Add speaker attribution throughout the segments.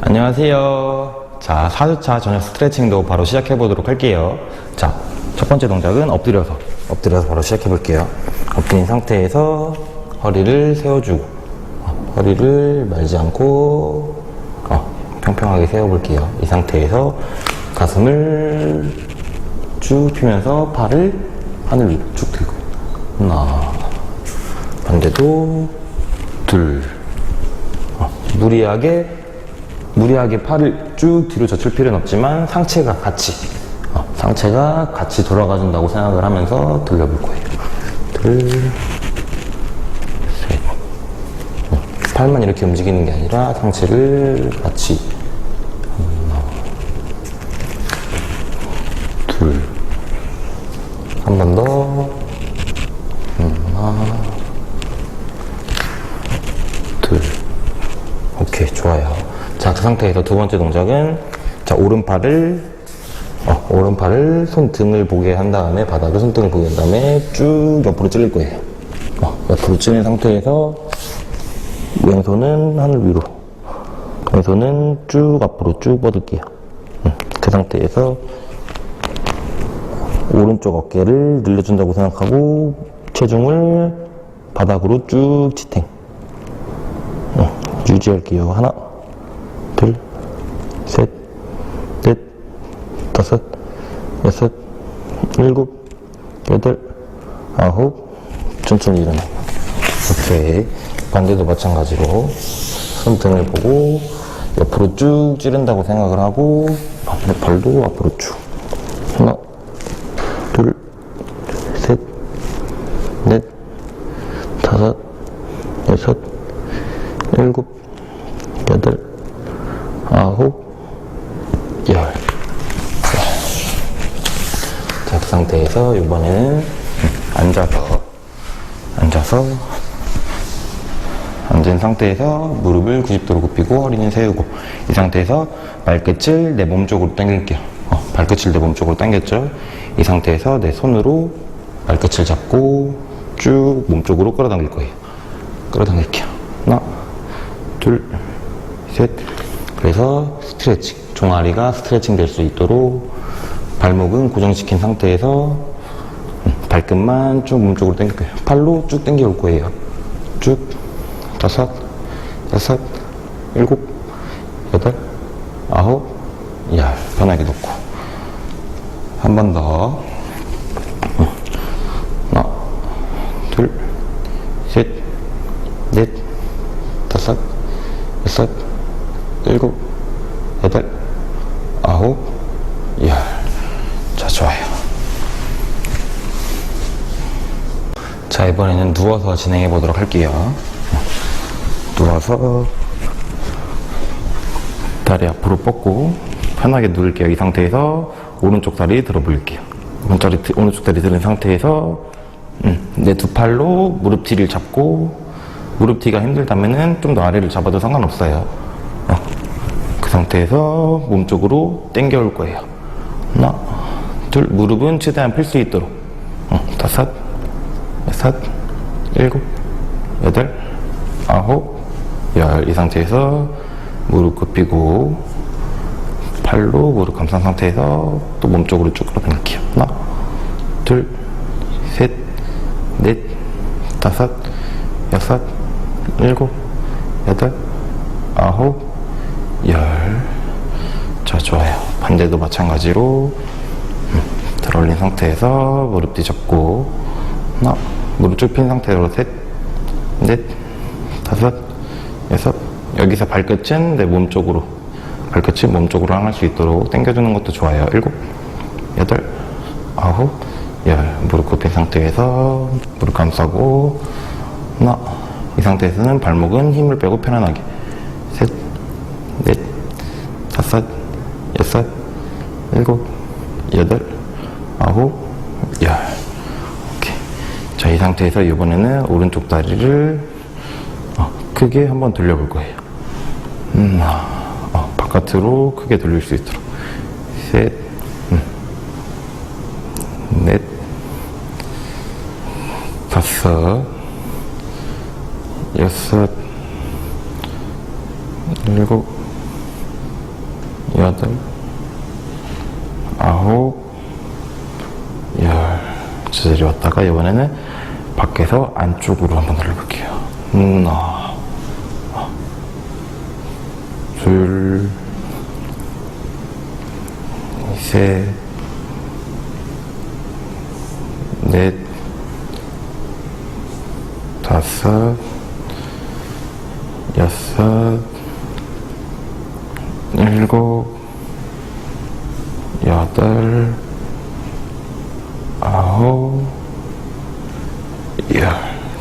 Speaker 1: 안녕하세요. 자, 4주차 저녁 스트레칭도 바로 시작해 보도록 할게요. 자, 첫 번째 동작은 엎드려서, 엎드려서 바로 시작해 볼게요. 엎드린 상태에서 허리를 세워주고, 어, 허리를 말지 않고, 어, 평평하게 세워볼게요. 이 상태에서 가슴을 쭉 펴면서 팔을 하늘 위로 쭉 들고, 하나, 반대도 둘, 어, 무리하게 무리하게 팔을 쭉 뒤로 젖힐 필요는 없지만 상체가 같이 어, 상체가 같이 돌아가 준다고 생각을 하면서 돌려볼 거예요. 둘, 셋. 어, 팔만 이렇게 움직이는 게 아니라 상체를 같이 하나, 둘, 한 번 더, 하나, 둘. 오케이, 좋아요. 자, 그 상태에서 두 번째 동작은, 자, 오른팔을, 어, 오른팔을 손등을 보게 한 다음에, 바닥을 손등을 보게 한 다음에 쭉 옆으로 찔릴 거예요. 어, 옆으로 찔린 상태에서, 왼손은 하늘 위로, 왼손은 쭉 앞으로 쭉 뻗을게요. 음, 그 상태에서, 오른쪽 어깨를 늘려준다고 생각하고, 체중을 바닥으로 쭉 지탱. 어, 유지할게요. 하나, 둘, 셋, 넷, 다섯, 여섯, 일곱, 여덟, 아홉, 천천히 일어나. 오케이. 반대도 마찬가지로 손등을 보고 옆으로 쭉 찌른다고 생각을 하고 팔도 앞으로 쭉. 하나, 둘, 셋, 넷, 다섯, 여섯, 일곱, 여덟, 아홉, 열. 자, 그 상태에서 이번에는 앉아서, 앉아서, 앉은 상태에서 무릎을 90도로 굽히고 허리는 세우고, 이 상태에서 발끝을 내 몸 쪽으로 당길게요. 어, 발끝을 내 몸 쪽으로 당겼죠? 이 상태에서 내 손으로 발끝을 잡고 쭉 몸 쪽으로 끌어당길 거예요. 끌어당길게요. 하나, 둘, 셋. 그래서 스트레칭. 종아리가 스트레칭 될 수 있도록 발목은 고정시킨 상태에서 음, 발끝만 쭉 몸쪽으로 당길 거예요. 팔로 쭉 당겨 올 거예요. 쭉. 다섯, 여섯, 일곱, 여덟, 아홉, 열. 편하게 놓고. 한 번 더. 음. 하나, 둘, 셋, 넷, 다섯, 여섯, 일곱, 여덟, 아홉, 열. 자, 좋아요. 자, 이번에는 누워서 진행해 보도록 할게요. 누워서 다리 앞으로 뻗고 편하게 누를게요. 이 상태에서 오른쪽 다리 들어볼게요. 오른쪽 다리, 오른쪽 다리 들은 상태에서 음, 내두 팔로 무릎 뒤를 잡고 무릎 뒤가 힘들다면은 좀 더 아래를 잡아도 상관없어요. 어, 그 상태에서 몸 쪽으로 당겨 올 거예요. 하나, 둘, 무릎은 최대한 펼 수 있도록. 어, 다섯, 여섯, 일곱, 여덟, 아홉, 열. 이 상태에서 무릎 굽히고 팔로 무릎 감싼 상태에서 또 몸 쪽으로 쭉 끌어당길게요. 하나, 둘, 셋, 넷, 다섯, 여섯, 일곱, 여덟, 아홉, 열. 자, 좋아요. 반대도 마찬가지로 음, 들어올린 상태에서 무릎 뒤 잡고 하나, 무릎 쭉 핀 상태로 셋, 넷, 다섯, 여섯. 여기서 발끝은 내 몸 쪽으로, 발끝이 몸 쪽으로 향할 수 있도록 당겨주는 것도 좋아요. 일곱, 여덟, 아홉, 열. 무릎 굽힌 상태에서 무릎 감싸고 하나. 이 상태에서는 발목은 힘을 빼고 편안하게. 셋, 넷, 다섯, 여섯, 일곱, 여덟, 아홉, 열. 오케이. 자, 이 상태에서 이번에는 오른쪽 다리를 어, 크게 한번 돌려볼 거예요. 음, 어, 바깥으로 크게 돌릴 수 있도록. 셋, 음, 넷, 다섯, 여섯, 일곱, 여덟, 아홉, 열. 제자리 왔다가 이번에는 밖에서 안쪽으로 한번 돌려볼게요. 하나, 둘, 셋, 넷, 다섯, 여섯, 일곱, 여덟, 아홉, 열.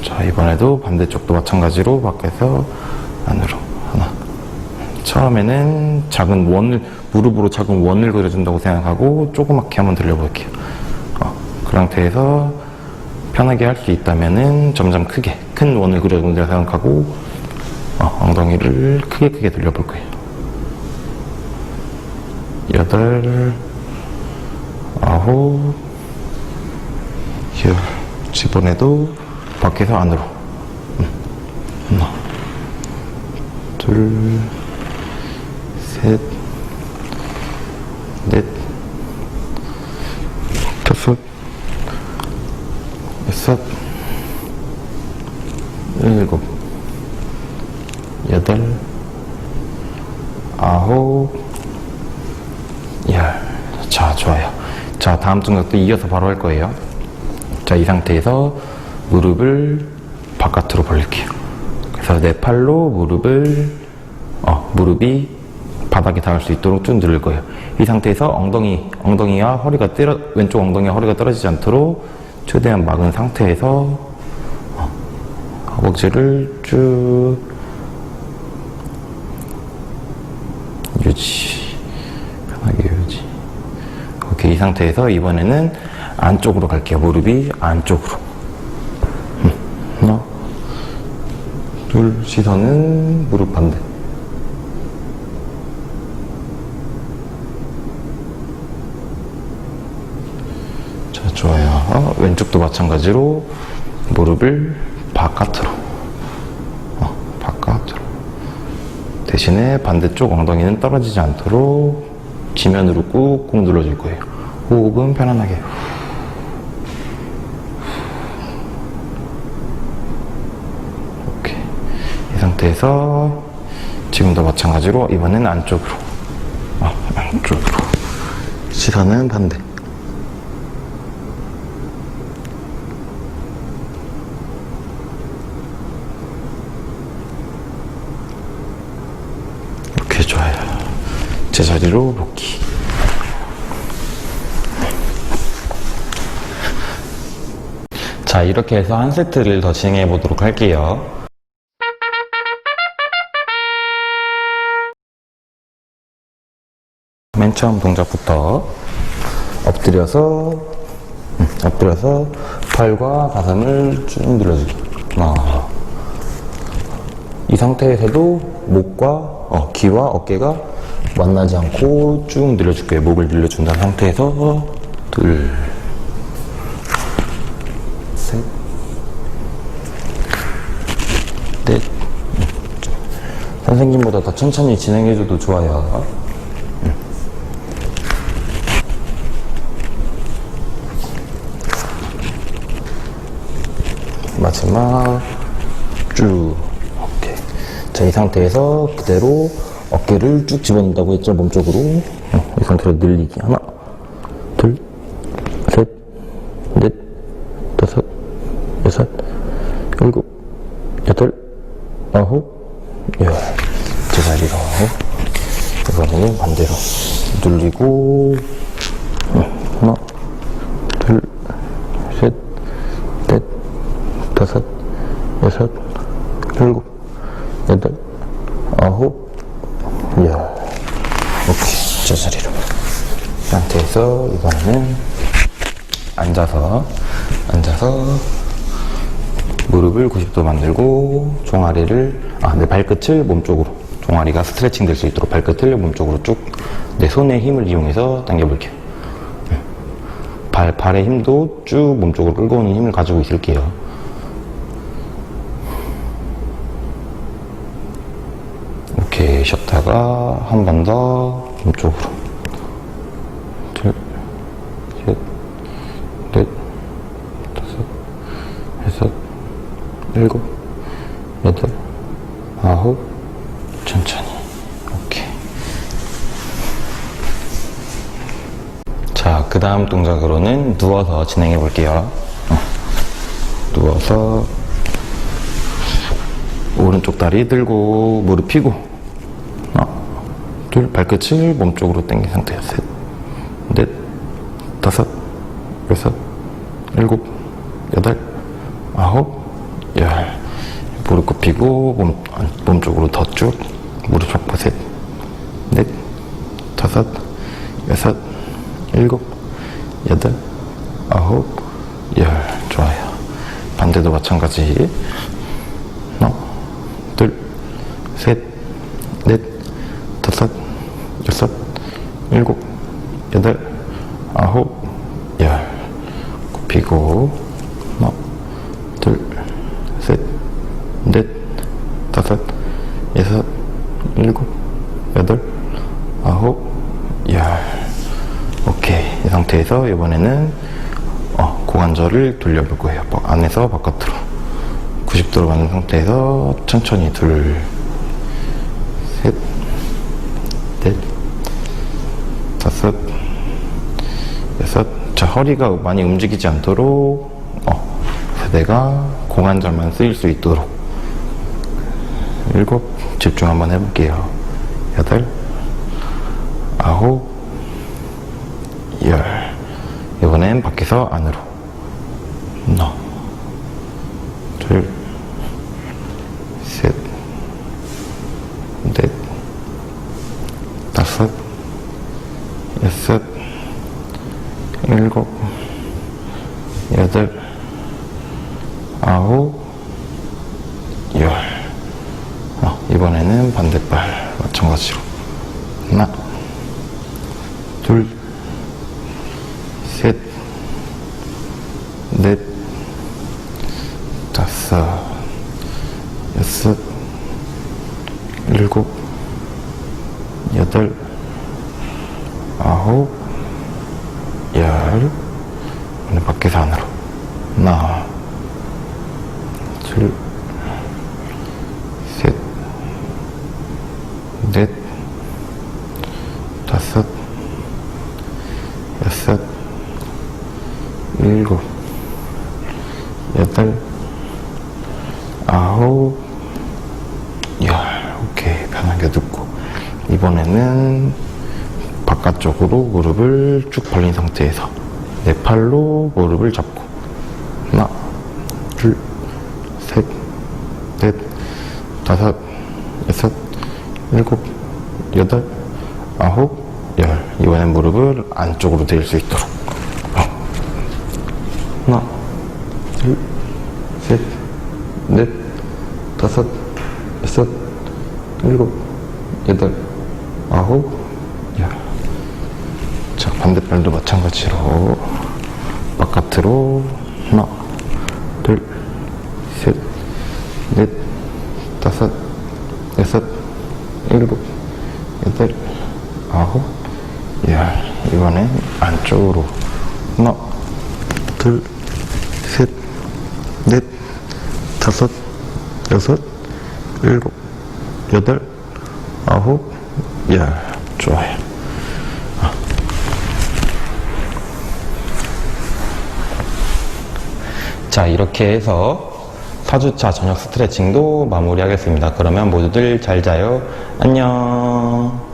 Speaker 1: 자, 이번에도 반대쪽도 마찬가지로 밖에서 안으로. 하나. 처음에는 작은 원을, 무릎으로 작은 원을 그려준다고 생각하고 조그맣게 한번 들려볼게요. 어, 그 상태에서 편하게 할 수 있다면은 점점 크게, 큰 원을 그려준다고 생각하고 어, 엉덩이를 크게 크게 돌려볼 거예요. 여덟, 아홉, 열. 이번에도 밖에서 안으로. 음, 하나, 둘, 셋, 넷, 다섯, 여섯, 일곱, 여덟, 아홉, 열. 자, 좋아요. 자, 다음 동작도 이어서 바로 할 거예요. 자, 이 상태에서 무릎을 바깥으로 벌릴게요. 그래서 내 팔로 무릎을, 어, 무릎이 바닥에 닿을 수 있도록 쭉 누를 거예요. 이 상태에서 엉덩이, 엉덩이와 허리가 떨어, 왼쪽 엉덩이와 허리가 떨어지지 않도록 최대한 막은 상태에서 어, 허벅지를 쭉 유지. 편하게 유지. 오케이, 이 상태에서 이번에는 안쪽으로 갈게요. 무릎이 안쪽으로. 음, 하나, 둘, 시선은 무릎 반대. 자, 좋아요. 어, 왼쪽도 마찬가지로 무릎을 바깥으로. 어, 바깥으로. 대신에 반대쪽 엉덩이는 떨어지지 않도록 지면으로 꾹꾹 눌러줄 거예요. 호흡은 편안하게. 오케이. 이 상태에서 지금도 마찬가지로 이번엔 안쪽으로. 아, 안쪽으로. 시선은 반대. 오케이, 좋아요. 제자리로 복귀. 자, 이렇게 해서 한 세트를 더 진행해 보도록 할게요. 처음 동작부터 엎드려서 음, 엎드려서 팔과 가슴을 쭉 눌러주기. 하나. 이 상태에서도 목과 어, 귀와 어깨가 만나지 않고 쭉 늘려줄 거예요. 목을 늘려준 다음 상태에서 둘, 셋, 넷. 음. 선생님보다 더 천천히 진행해줘도 좋아요. 마지막 쭉. 오케이. 자이 상태에서 그대로 어깨를 쭉 집어넣는다고 했죠 몸쪽으로. 어, 이 상태로 늘리기 하나 둘셋넷 다섯 여섯 일곱 여덟 아홉 열 제자리로 이번에는 반대로 눌리고 어, 하나 둘셋넷 다섯, 여섯, 일곱, 여덟, 아홉, 열. 오케이. 제자리로. 이 상태에서 이번에는 앉아서, 앉아서 무릎을 90도 만들고 종아리를, 아, 내 발끝을 몸쪽으로. 종아리가 스트레칭 될 수 있도록 발끝을 몸쪽으로 쭉 내 손의 힘을 이용해서 당겨볼게요. 발, 발의 힘도 쭉 몸쪽으로 끌고 오는 힘을 가지고 있을게요. 이렇게 쉬었다가 한 번더 왼쪽으로. 둘, 셋, 넷, 다섯, 여섯, 일곱, 여덟, 아홉, 천천히. 오케이. 자, 그 다음 동작으로는 누워서 진행해 볼게요. 어. 누워서 오른쪽 다리 들고 무릎 펴고 하나, 둘, 발끝을 몸쪽으로 당긴 상태야. 셋, 넷, 다섯, 여섯, 일곱, 여덟, 아홉, 열. 무릎 굽히고 몸, 안- 몸쪽으로 더 쭉. 무릎 펴고 셋, 넷, 다섯, 여섯, 일곱, 여덟, 아홉, 열. 좋아요. 반대도 마찬가지. 하나, 둘, 셋, 넷, 다섯, 여섯, 일곱, 여덟, 아홉, 열. 굽히고, 하나, 둘, 셋, 넷, 다섯, 여섯, 일곱, 여덟, 아홉, 열. 오케이. 이 상태에서 이번에는 어, 고관절을 돌려볼 거예요. 뭐 안에서 바깥으로. 90도로 가는 상태에서 천천히 둘, 셋, 넷, 다섯, 여섯. 자, 허리가 많이 움직이지 않도록, 어, 세대가 고관절만 쓰일 수 있도록. 일곱, 집중 한번 해볼게요. 여덟, 아홉, 열. 이번엔 밖에서 안으로. 하나, 둘, 셋, 넷, 다섯, 여섯, 일곱, 여덟, 아홉, 열. 어, 이번에는 반대발 마찬가지로. 하나, 둘, 셋, 넷, 다섯, 여섯, 일곱, 여덟, 아홉, 열. 오늘 밖에서 안으로. 하나, 둘, 셋, 넷, 다섯, 여섯, 일곱, 여덟, 아홉, 열. 오케이. 편하게 듣고. 이번에는 바깥쪽으로 무릎을 쭉 벌린 상태에서 내 팔로 무릎을 잡고 하나, 둘, 셋, 넷, 다섯, 여섯, 일곱, 여덟, 아홉, 열. 이번엔 무릎을 안쪽으로 댈수 있도록. 어. 하나, 둘, 셋, 넷, 다섯, 여섯, 일곱, 여덟, 아홉, 열. 자, 반대발도 마찬가지로 바깥으로 하나, 둘, 셋, 넷, 다섯, 여섯, 일곱, 여덟, 아홉, 열. 이번엔 안쪽으로 하나, 둘, 셋, 넷, 다섯, 여섯, 일곱, 여덟, 아홉, 열. 좋아요. 자, 이렇게 해서 4주차 저녁 스트레칭도 마무리하겠습니다. 그러면 모두들 잘 자요. 안녕.